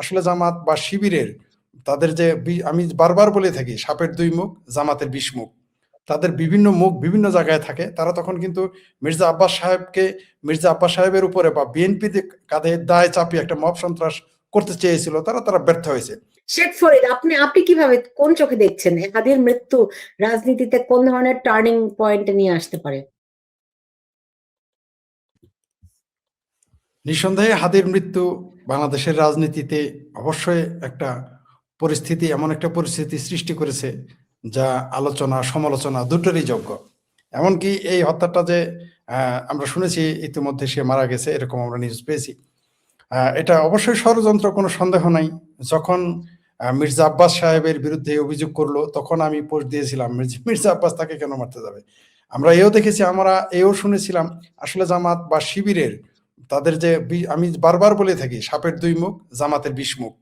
আসলে জামাত বা শিবিরের তাদের যে আমি বারবার বলে থাকি, সাপের দুই মুখ, জামাতের বিশ মুখ। তাদের বিভিন্ন মুখ বিভিন্ন জায়গায় থাকে। তারা তখন কিন্তু মির্জা আব্বাস সাহেবকে, মির্জা আব্বাস সাহেবের উপরে বা বিএনপি কাঁধে দায় চাপিয়ে একটা মব সন্ত্রাস করতে চেয়েছিল, তারা তারা ব্যর্থ হয়েছে। শেখ ফরিদ, আপনি আপনি কীভাবে কোন চোখে দেখছেন হাদির মৃত্যু রাজনীতিতে কোন ধরনের টার্নিং পয়েন্ট নিয়ে আসতে পারে? নিঃসন্দেহে হাদির মৃত্যু বাংলাদেশের রাজনীতিতে অবশ্যই একটা পরিস্থিতি, এমন একটা পরিস্থিতি সৃষ্টি করেছে যা আলোচনা, সমালোচনা দুটোরই যোগ্য। এমনকি এই হত্যাটা যে আমরা শুনেছি, ইতিমধ্যে সে মারা গেছে, এরকম আমরা নিউজ পেয়েছি। এটা অবশ্যই ষড়যন্ত্র, কোনো সন্দেহ নাই। যখন মির্জা আব্বাস সাহেবের বিরুদ্ধে অভিযোগ করল, তখন আমি পোস্ট দিয়েছিলাম মির্জা- আব্বাস তাকে কেন মারতে যাবে? আমরা এও দেখেছি, আমরা এও শুনেছিলাম, আসলে জামাত বা শিবিরের তাদের যে আমি বারবার বলে থাকি, সাপের দুই মুখ, জামাতের বিশ মুখ।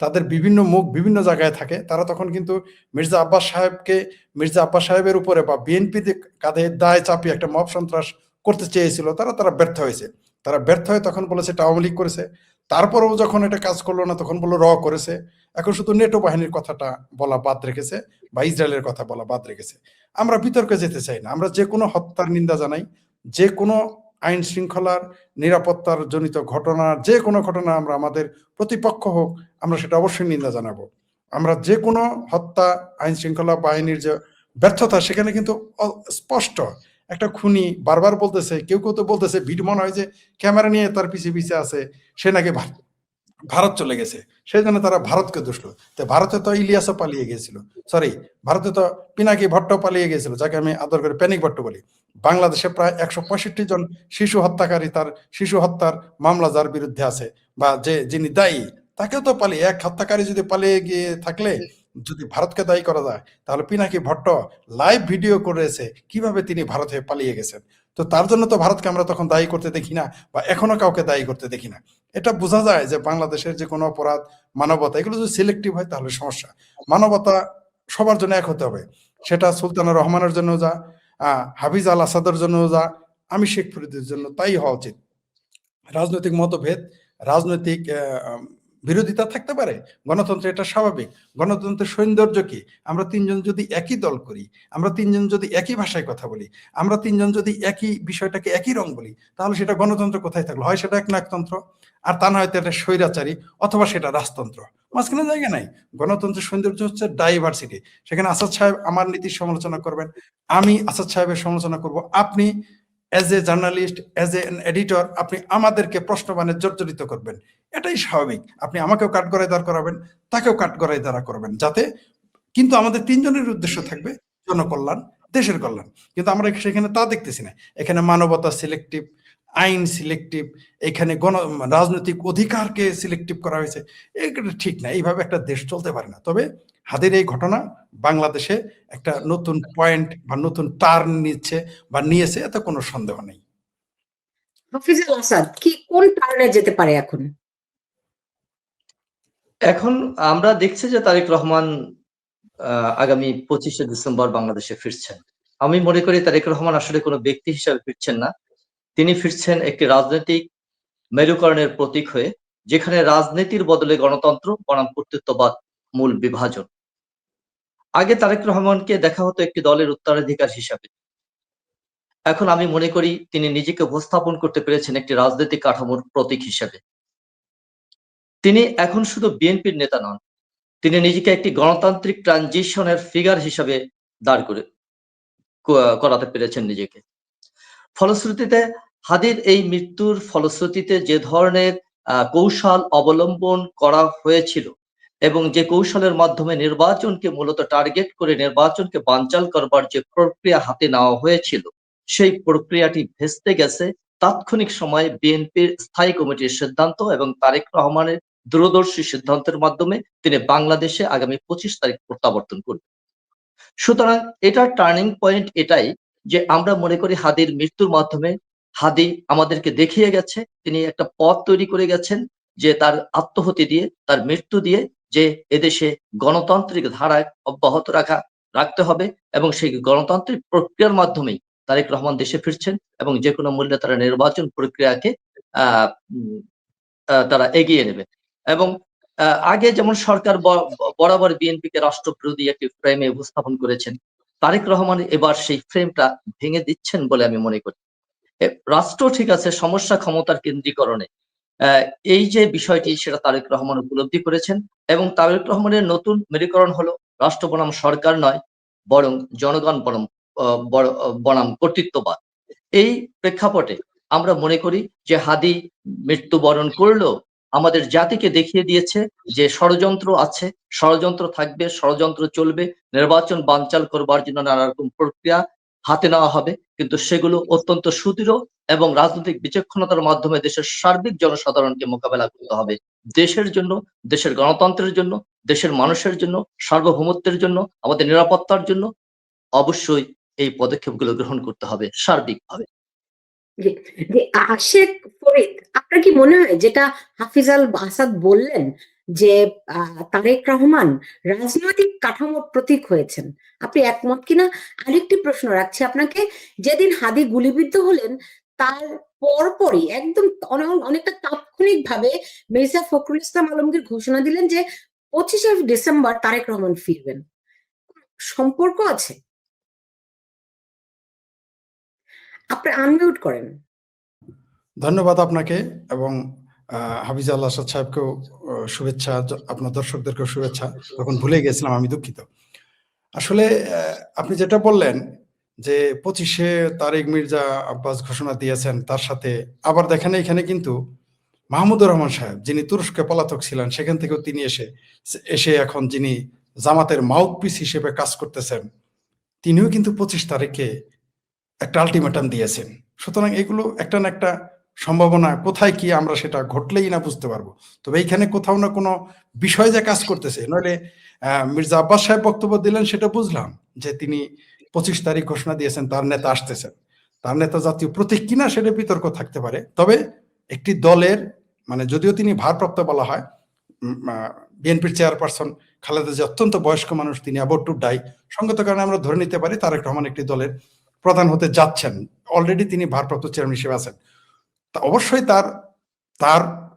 তাদের বিভিন্ন মুখ বিভিন্ন জায়গায় থাকে। তারা তখন কিন্তু মির্জা আব্বাস সাহেবকে, মির্জা আব্বাস সাহেবের উপরে বা বিএনপি কাঁধে দায় চাপিয়ে একটা মব সন্ত্রাস করতে চেয়েছিল, তারা তারা ব্যর্থ হয়েছে। তারা ব্যর্থ হয়ে তখন বলেছে, এটা আওয়ামী লীগ করেছে। তারপরেও যখন এটা কাজ করল না, তখন বলল, র করেছে। এখন শুধু নেটো বাহিনীর কথাটা বলা বাদ রেখেছে বা ইসরায়েলের কথা বলা বাদ রেখেছে। আমরা বিতর্কে যেতে চাই না। আমরা যে কোনো হত্যার নিন্দা জানাই যে কোনো আইন শৃঙ্খলার নিরাপত্তার জনিত ঘটনা, যে কোনো ঘটনা আমরা আমাদের প্রতিপক্ষ হোক, আমরা সেটা অবশ্যই নিন্দা জানাব। আমরা যে কোনো হত্যা, আইন শৃঙ্খলা বাহিনীর যে ব্যর্থতা, সেখানে কিন্তু স্পষ্ট একটা খুনি বারবার বলতেছে, কেউ কেউ তো বলতেছে, ভিড় মনে হয় যে ক্যামেরা নিয়ে তার পিছিয়ে পিছিয়ে আছে, সে নাকি ভারত চলে গেছে। সেই জন্য তারা ভারতকে দুষলো তো ভারতে তো ইলিয়াসও পালিয়ে গিয়েছিল। সরি ভারতে তো পিনাকি ভট্ট পালিয়ে গিয়েছিল, যাকে আমি আদর করে প্যানিক ভট্ট বলি। বাংলাদেশে প্রায় একশো পঁয়ষট্টি জন শিশু হত্যাকারী তার শিশু হত্যার মামলা যার বিরুদ্ধে আছে, বা যে, যিনি দায়ী, তাকেও তো পালিয়ে, এক হত্যাকারী যদি পালিয়ে গিয়ে থাকলে, যদি ভারতকে দায়ী করা যায়, তাহলে পিনাকি ভট্ট লাইভ ভিডিও করেছে। কীভাবে তিনি ভারতে পালিয়ে গেছেন? তো তার জন্য তো ভারতকে আমরা তখন দায়ী করতে দেখি না, বা এখনও কাউকে দায়ী করতে দেখি না। এটা বোঝা যায় যে বাংলাদেশের যে কোনো অপরাধ, মানবতা, এগুলো যদি সিলেক্টিভ হয় তাহলে সমস্যা। মানবতা সবার জন্য এক হতে হবে। সেটা সুলতানা রহমানের জন্য যা হাফিজ আল আসাদের জন্য যা, আমি শেখ ফরিদের জন্য তাই হওয়া উচিত। রাজনৈতিক মতভেদ, রাজনৈতিক বিরোধিতা থাকতে পারে, গণতন্ত্র এটা স্বাভাবিক, গণতন্ত্রের সৌন্দর্য কি? আমরা তিনজন যদি একই দল করি, আমরা তিনজন যদি একই ভাষায় কথা বলি, আমরা তিনজন যদি একই বিষয়টাকে একই রং বলি, তাহলে সেটা গণতন্ত্র কোথায় থাকল? হয় সেটা একনায়কতন্ত্র, আর তা না হয়তো এটা স্বৈরাচারী, অথবা সেটা রাজতন্ত্র। মাঝখানে জায়গা নাই। গণতন্ত্রের সৌন্দর্য হচ্ছে ডাইভার্সিটি সেখানে আসাদ সাহেব আমার নীতির সমালোচনা করবেন, আমি আসাদ সাহেবের সমালোচনা করব। আপনি as a journalist as a editor আপনি আমাদেরকে প্রশ্নবানে জর্জরিত করবেন। এটাই স্বাভাবিক। আপনি আমাকেও কাঠ গড়াই দাঁড় করাবেন, তাকেও কাঠ গড়াই দাঁড়া করবেন, যাতে কিন্তু আমাদের তিনজনের উদ্দেশ্য থাকবে জনকল্যাণ, দেশের কল্যাণ। কিন্তু আমরা সেখানে তা দেখতেছি না। এখানে মানবতা সিলেক্টিভ আইন সিলেক্টিভ এখানে গণ, রাজনৈতিক অধিকারকে সিলেক্টিভ করা হয়েছে। এটা ঠিক না, এইভাবে একটা দেশ চলতে পারে না। তবে হাদের এই ঘটনা বাংলাদেশে একটা নতুন পয়েন্ট বা নতুন টার্ন নিচ্ছে বা নিয়েছে, এতে কোনো সন্দেহ নেই। হাফিজুল আসাদ কি, কোন টার্নে যেতে পারে এখন? এখন আমরা দেখছি যে তারেক রহমান আগামী পঁচিশে ডিসেম্বর বাংলাদেশে ফিরছেন। আমি মনে করি তারেক রহমান আসলে কোনো ব্যক্তি হিসাবে ফিরছেন না। তিনি ফিরছেন একটি রাজনৈতিক মেরুকরণের প্রতীক হয়ে, যেখানে রাজনীতির বদলে গণতন্ত্র বনাম কর্তৃত্ববাদ মূল বিভাজন। আগে তারেক রহমানকে দেখা হতো একটি দলের উত্তরাধিকার হিসাবে। এখন আমি মনে করি তিনি নিজেকে উপস্থাপন করতে পেরেছেন একটি রাজনৈতিক কাঠামোর প্রতীক হিসেবে। তিনি এখন শুধু বিএনপির নেতা নন, তিনি নিজেকে একটি গণতান্ত্রিক ট্রানজিশনের ফিগার হিসাবে দাঁড় করে করাতে পেরেছেন নিজেকে। ফলশ্রুতিতে হাদির এই মৃত্যুর ফলশ্রুতিতে যে ধরনের কৌশল অবলম্বন করা হয়েছিল এবং যে কৌশলের মাধ্যমে নির্বাচনকে মূলত টার্গেট করে নির্বাচনকে বানচাল করবার যে প্রক্রিয়া হাতে নেওয়া হয়েছিল, সেই প্রক্রিয়াটি ভেস্তে গেছে তাৎক্ষণিক সময়ে বিএনপির স্থায়ী কমিটির সিদ্ধান্ত এবং তারেক রহমানের দূরদর্শী সিদ্ধান্তের মাধ্যমে তিনি বাংলাদেশে আগামী পঁচিশ তারিখ প্রত্যাবর্তন করবেন। সুতরাং এটার টার্নিং পয়েন্ট এটাই যে আমরা মনে করি হাদির মৃত্যুর মাধ্যমে হাদি আমাদেরকে দেখিয়ে গেছে, তিনি একটা পথ তৈরি করে গেছেন যে তার আত্মহতি দিয়ে, তার মৃত্যু দিয়ে যে এদেশে গণতান্ত্রিক ধারায় অব্যাহত রাখা, রাখতে হবে এবং সেই গণতান্ত্রিক প্রক্রিয়ার মাধ্যমেই তারেক রহমান দেশে ফিরছেন এবং যে কোনো মূল্যে তারা নির্বাচন প্রক্রিয়াকে তারা এগিয়ে নেবে। এবং আগে যেমন সরকার বরাবর বিএনপিকে রাষ্ট্রবিরোধী একটি ফ্রেমে উপস্থাপন করেছেন, তারেক রহমান এবার সেই ফ্রেমটা ভেঙে দিচ্ছেন বলে আমি মনে করি। রাষ্ট্র ঠিক আছে, সমস্যা ক্ষমতার কেন্দ্রীকরণে। এই যে বিষয়টি সেটা তারেক রহমান উপলব্ধি করেছেন এবং তারেক রহমানের নতুন মেরুকরণ হলো রাষ্ট্র বনাম সরকার নয়, বরং জনগণ বনাম বনাম কর্তৃত্ববাদ। এই প্রেক্ষাপটে আমরা মনে করি যে হাদি মৃত্যুবরণ করলেও আমাদের জাতিকে দেখিয়ে দিয়েছে যে ষড়যন্ত্র আছে, ষড়যন্ত্র থাকবে, ষড়যন্ত্র চলবে, নির্বাচন বানচাল করবার জন্য নানা রকম প্রক্রিয়া হাতে নেওয়া হবে। কিন্তু সেগুলো অত্যন্ত সুদৃঢ় এবং রাজনৈতিক বিচক্ষণতার মাধ্যমে দেশের সার্বিক জনসাধারণকে মোকাবেলা করতে হবে। দেশের জন্য, দেশের গণতন্ত্রের জন্য, দেশের মানুষের জন্য, সার্বভৌমত্বের জন্য, আমাদের নিরাপত্তার জন্য অবশ্যই এই পদক্ষেপগুলো গ্রহণ করতে হবে সার্বিকভাবে। যে আশেক ফরিদ আপনার কি মনে হয় যেটা হাফিজ আল আসাদ বললেন যে তারেক রহমান রাজনৈতিক কাঠামোর প্রতীক হয়েছেন? আপনি একমত কিনা? আরেকটি প্রশ্ন রাখছি আপনাকে, যেদিন হাদি গুলিবিদ্ধ হলেন, তার পরপরই একদম অনে- অনেকটা তাৎক্ষণিক ভাবে মির্জা ফখরুল ইসলাম আলমগীর ঘোষণা দিলেন যে, পঁচিশে ডিসেম্বর তারেক রহমান ফিরবেন। সম্পর্ক আছে? আপনি আনমিউট করেন। ধন্যবাদ আপনাকে এবং হাফিজ আল্লাহ আসাদ সাহেবকেও শুভেচ্ছা আপনার দর্শকদেরকেও শুভেচ্ছা। তখন ভুলে গেছিলাম, আমি দুঃখিত। আসলে আপনি যেটা বললেন যে পঁচিশে তারেক মির্জা আব্বাস ঘোষণা দিয়েছেন, তার সাথে আবার দেখেন এখানে কিন্তু মাহমুদুর রহমান সাহেব, যিনি তুরস্কে পলাতক ছিলেন, সেখান থেকেও তিনি এসে এসে এখন যিনি জামাতের মাউথপিস হিসেবে কাজ করতেছেন, তিনিও কিন্তু পঁচিশ তারিখে একটা আলটিমেটাম দিয়েছেন সুতরাং এগুলো একটা না একটা সম্ভাবনা, কোথায় কি আমরা সেটা ঘটলেই না বুঝতে পারব। তবে এইখানে কোথাও না কোনো বিষয় যে কাজ করতেছে, নইলে মির্জা আব্বাস সাহেব বক্তব্য দিলেন সেটা বুঝলাম যে তিনি পঁচিশ তারিখ ঘোষণা দিয়েছেন, তার নেতা আসতেছেন। তার নেতা জাতীয় প্রতীক কিনা সেটা বিতর্ক থাকতে পারে। তবে একটি দলের মানে যদিও তিনি ভারপ্রাপ্ত বলা হয় বিএনপির চেয়ারপারসন খালেদা যে অত্যন্ত বয়স্ক মানুষ, তিনি অ্যাবোট টু ডাই। সঙ্গত কারণে আমরা ধরে নিতে পারি তারেক রহমান একটি দলের প্রধান হতে যাচ্ছেন। অলরেডি তিনি ভারপ্রাপ্ত চেয়ারম্যান হিসেবে আছেন। তা অবশ্যই তার তার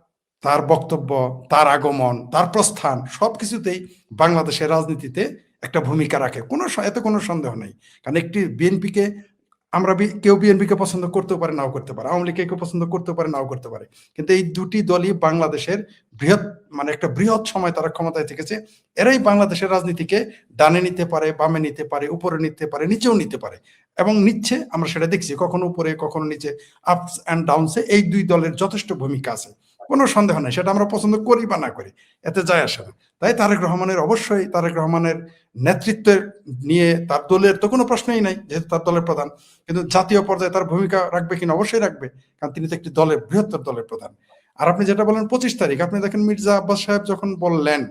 তার বক্তব্য, তার আগমন, তার প্রস্থান সব কিছুতেই বাংলাদেশের রাজনীতিতে একটা ভূমিকা রাখে। কোনো এতে কোনো সন্দেহ নেই। কারণ একটি বিএনপিকে আমরা কেউ বিএনপিকে পছন্দ করতেও পারে, নাও করতে পারে। আওয়ামী লীগকে পছন্দ করতে পারে, নাও করতে পারে। কিন্তু এই দুটি দলই বাংলাদেশের বৃহৎ মানে একটা বৃহৎ সময় তারা ক্ষমতায় থেকেছে। এরাই বাংলাদেশের রাজনীতিকে ডানে নিতে পারে, বামে নিতে পারে, উপরে নিতে পারে, নিচেও নিতে পারে। এবং নিচ্ছে, আমরা সেটা দেখছি, কখনো উপরে, কখনো নিচে আপস অ্যান্ড ডাউনসে এই দুই দলের যথেষ্ট ভূমিকা আছে। কোনো সন্দেহ নেই সেটা আমরা পছন্দ করি বা না করি এতে যায় আসে না। তাই তারেক রহমানের অবশ্যই তারেক রহমানের নেতৃত্বের নিয়ে তার দলের তো কোনো প্রশ্নই নাই যেহেতু তার দলের প্রধান কিন্তু জাতীয় পর্যায়ে তার ভূমিকা রাখবে কিনা অবশ্যই রাখবে কারণ তিনি তো একটি দলের বৃহত্তর দলের প্রধান। আর আপনি যেটা বলেন পঁচিশ তারিখ আপনি দেখেন মির্জা আব্বাস সাহেব যখন বললেন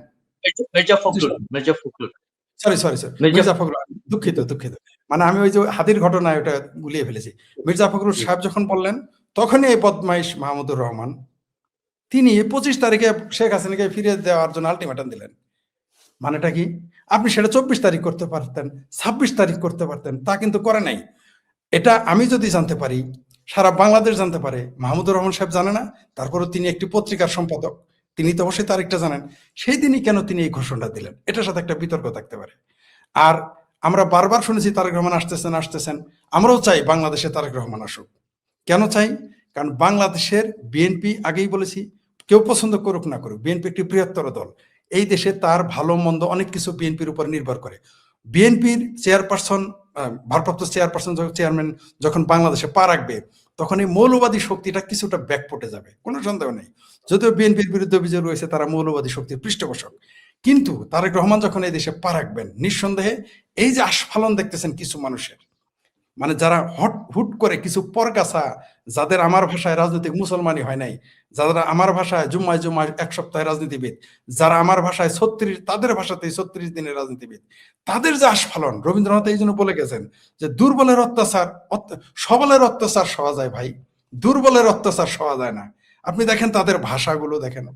sorry sorry sorry Mirza- Fakhrul দুঃখিত দুঃখিত। মানে আমি ওই যে হাদির ঘটনায় ওটা গুলিয়ে ফেলেছি। মির্জা ফখরুল সাহেব যখন বললেন তখনই এই বদমাইশ মাহমুদুর রহমান তিনি পঁচিশ তারিখে শেখ হাসিনাকে ফিরিয়ে দেওয়ার জন্য আলটিমেটাম দিলেন। মানেটা কি? আপনি সেটা চব্বিশ তারিখ করতে পারতেন, ছাব্বিশ তারিখ করতে পারতেন, তা কিন্তু করে নাই। এটা আমি যদি জানতে পারি, সারা বাংলাদেশ জানতে পারে, মাহমুদুর রহমান সাহেব জানে না তারপরে তিনি একটি পত্রিকার সম্পাদক। তিনি তো অবশ্যই তারিখটা জানেন। সেই দিনই কেন তিনি এই ঘোষণাটা দিলেন? এটার সাথে একটা বিতর্ক থাকতে পারে। আর আমরা বারবার শুনেছি, তারেক রহমান আসতেছেন আসতেছেন। আমরাও চাই বাংলাদেশে তারেক রহমান আসুক। কেন চাই? কারণ বাংলাদেশের বিএনপি আগেই বলেছি কেউ পছন্দ করুক না করুক, বিএনপি একটি বৃহত্তর দল। এই দেশে তার ভালো মন্দ অনেক কিছু বিএনপির উপর নির্ভর করে। বিএনপির চেয়ারপারসন ভারপ্রাপ্ত চেয়ারপারসন চেয়ারম্যান যখন বাংলাদেশে পা রাখবে, তখন এই মৌলবাদী শক্তিটা কিছুটা ব্যাকপটে যাবে, কোনো সন্দেহ নেই। যদিও বিএনপির বিরুদ্ধে অভিযোগ রয়েছে, তারা মৌলবাদী শক্তির পৃষ্ঠপোষক। কিন্তু তারেক রহমান যখন এই দেশে পা রাখবেন, নিঃসন্দেহে এই যে আস্ফালন দেখতেছেন কিছু মানুষের মানে যারা হট হুট করে কিছু পরগাছা, যাদের আমার ভাষায় রাজনৈতিক মুসলমানই হয় নাই যারা আমার ভাষায় জুম্মায় জুম্মায় এক সপ্তাহে রাজনীতিবিদ, যারা আমার ভাষায় ছত্রিশ, তাদের ভাষাতেই ছত্রিশ দিনের রাজনীতিবিদ। তাদের যে আস্ফালন, রবীন্দ্রনাথ এই জন্য বলে গেছেন যে, দুর্বলের অত্যাচার অত্য- সবলের অত্যাচার সওয়া যায় ভাই। দুর্বলের অত্যাচার সওয়া যায় না। আপনি দেখেন তাদের ভাষাগুলো দেখেন।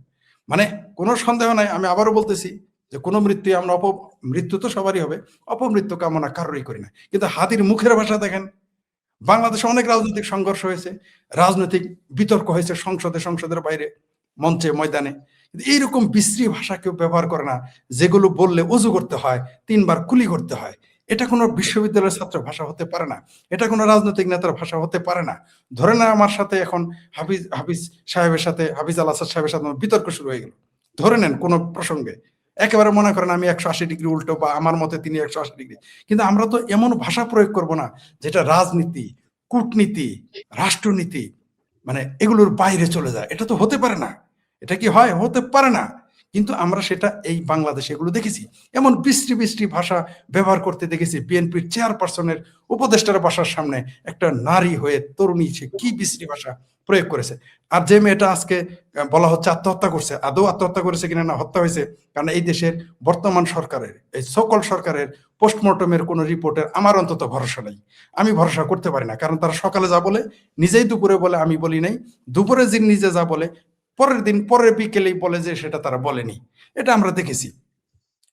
মানে কোনো সন্দেহ নাই, আমি আবারও বলতেছি যে, কোনো মৃত্যু আমরা অপ, মৃত্যু তো সবারই হবে, অপমৃত্যু কামনা কারোরই করি না। কিন্তু হাতির মুখের ভাষা দেখেন বাংলাদেশে অনেক রাজনৈতিক সংঘর্ষ হয়েছে, রাজনৈতিক বিতর্ক হয়েছে সংসদে, সংসদের বাইরে, মঞ্চে, ময়দানে। এইরকম বিশ্রী ভাষা কেউ ব্যবহার করে না, যেগুলো বললে উজু করতে হয়, তিনবার কুলি করতে হয়। এটা কোনো বিশ্ববিদ্যালয়ের ছাত্র ভাষা হতে পারে না, এটা কোনো রাজনৈতিক নেতার ভাষা হতে পারে না। ধরে না আমার সাথে এখন হাফিজ হাফিজ সাহেবের সাথে, হাফিজ আল আসাদ সাহেবের সাথে বিতর্ক শুরু হয়ে গেল। ধরে নেন কোনো প্রসঙ্গে। একেবারে মনে করেন আমি একশো আশি ডিগ্রি উল্টো বা আমার মতে তিনি একশো আশি ডিগ্রি। কিন্তু আমরা তো এমন ভাষা প্রয়োগ করব না যেটা রাজনীতি, কূটনীতি, রাষ্ট্রনীতি মানে এগুলোর বাইরে চলে যায়। এটা তো হতে পারে না। এটা কি হয়? হতে পারে না। কিন্তু আমরা সেটা এই বাংলাদেশে এগুলো দেখেছি। এমন বৃষ্টি বৃষ্টি ভাষা ব্যবহার করতে দেখেছি বিএনপির চেয়ারপারসনের উপদেষ্টার বাসার সামনে একটা নারী হয়ে তরুণী, সে কি বৃষ্টি ভাষা প্রয়োগ করেছে। আর যে মেয়েটা আজকে বলা হচ্ছে আত্মহত্যা করছে, আদৌ আত্মহত্যা করেছে কিনা না, হত্যা হয়েছে, কারণ এই দেশের বর্তমান সরকারের, এই সকল সরকারের পোস্টমর্টমের কোনো রিপোর্টের আমার অন্তত ভরসা নেই। আমি ভরসা করতে পারি না, কারণ তারা সকালে যা বলে, নিজেই দুপুরে বলে, আমি বলি নাই। দুপুরে দিন নিজে যা বলে পরের দিন, পরের বিকেলেই বলে যে সেটা তারা বলেনি। এটা আমরা দেখেছি।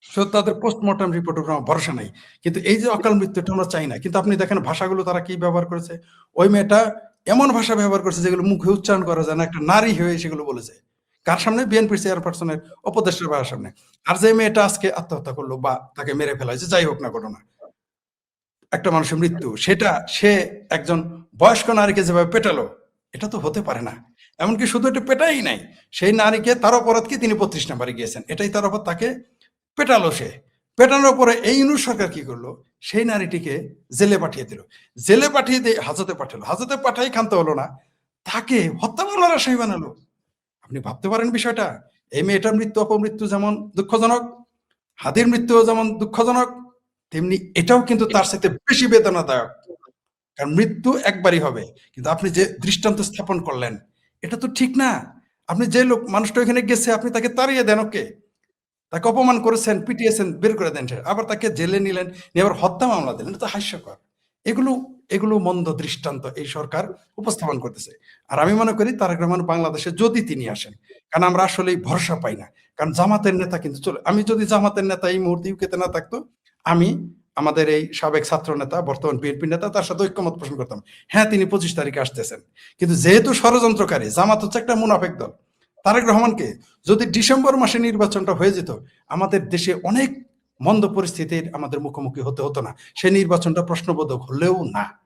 সো তাদের পোস্টমর্টম রিপোর্টের কোনো ভরসা নাই। কিন্তু এই যে অকাল মৃত্যুটা আমরা চাই না। কিন্তু আপনি দেখেন ভাষাগুলো তারা কি ব্যবহার করেছে? ওই মেয়েটা এমন ভাষা ব্যবহার করেছে যেগুলো মুখে উচ্চারণ করা যায় না, একটা নারী হয়ে সেগুলো বলেছে। কার সামনে? বিএনপি চেয়ারপারসনের উপদেষ্টার বাসার সামনে। আর যে মেয়েটা আজকে আত্মহত্যা করল বা তাকে মেরে ফেলা হয়েছে, যাই হোক না ঘটনা। একটা মানুষের মৃত্যু, সেটা সে একজন বয়স্ক নারীকে যেভাবে পেটালো, এটা তো হতে পারে না। এমনকি শুধু এটা পেটাই নাই, সেই নারীকে তার অপরাধকে তিনি বত্রিশ নাম্বারে গিয়েছেন? এটাই তার অপরাধ, তাকে পেটালো সে। পেটানোর পরে এই ইউনুস সরকার কি করল? সেই নারীটিকে জেলে পাঠিয়ে দিল। জেলে পাঠিয়ে দিয়ে হাজতে পাঠালো। হাজতে পাঠাই খানতে হলো না। তাকে হত্যা মামলার আসামি বানালো। আপনি ভাবতে পারেন বিষয়টা। এই মেয়েটার মৃত্যু, অপমৃত্যু যেমন দুঃখজনক, হাদির মৃত্যু যেমন দুঃখজনক, তেমনি এটাও কিন্তু তার সাথে বেশি বেদনাদায়ক। কারণ মৃত্যু একবারই হবে। কিন্তু আপনি যে দৃষ্টান্ত স্থাপন করলেন এটা তো ঠিক না। আপনি যে লোক, মানুষটা ওখানে গেছে, আপনি তাকে তাড়িয়ে দেন, ওকে। তাকে অপমান করেছেন, পিটিয়েছেন, বের করে দেন আবার তাকে জেলে নিলেন আবার হত্যা মামলা দিলেন। এটা তো হাস্যকর। এগুলো এগুলো মন্দ দৃষ্টান্ত এই সরকার উপস্থাপন করতেছে। আর আমি মনে করি তারেক রহমান বাংলাদেশে যদি তিনি আসেন, কারণ আমরা আসলেই ভরসা পাই না। কারণ জামাতের নেতা কিন্তু চলে আমি যদি জামাতের নেতা এই মুহূর্তে ইউকেতে না থাকতো, আমি আমাদের এই সাবেক ছাত্র নেতা বর্তমান বিএনপি নেতা, তার সাথে ঐক্যমত পোষণ করতাম। হ্যাঁ তিনি পঁচিশ তারিখে আসতেছেন। কিন্তু যেহেতু ষড়যন্ত্রকারী, জামাত হচ্ছে একটা মুনাফেক দল, তারেক রহমানকে যদি ডিসেম্বর মাসে নির্বাচনটা হয়ে যেত, আমাদের দেশে অনেক মন্দ পরিস্থিতির আমাদের মুখোমুখি হতে হতো না। সেই নির্বাচনটা প্রশ্নবোধক হলেও না।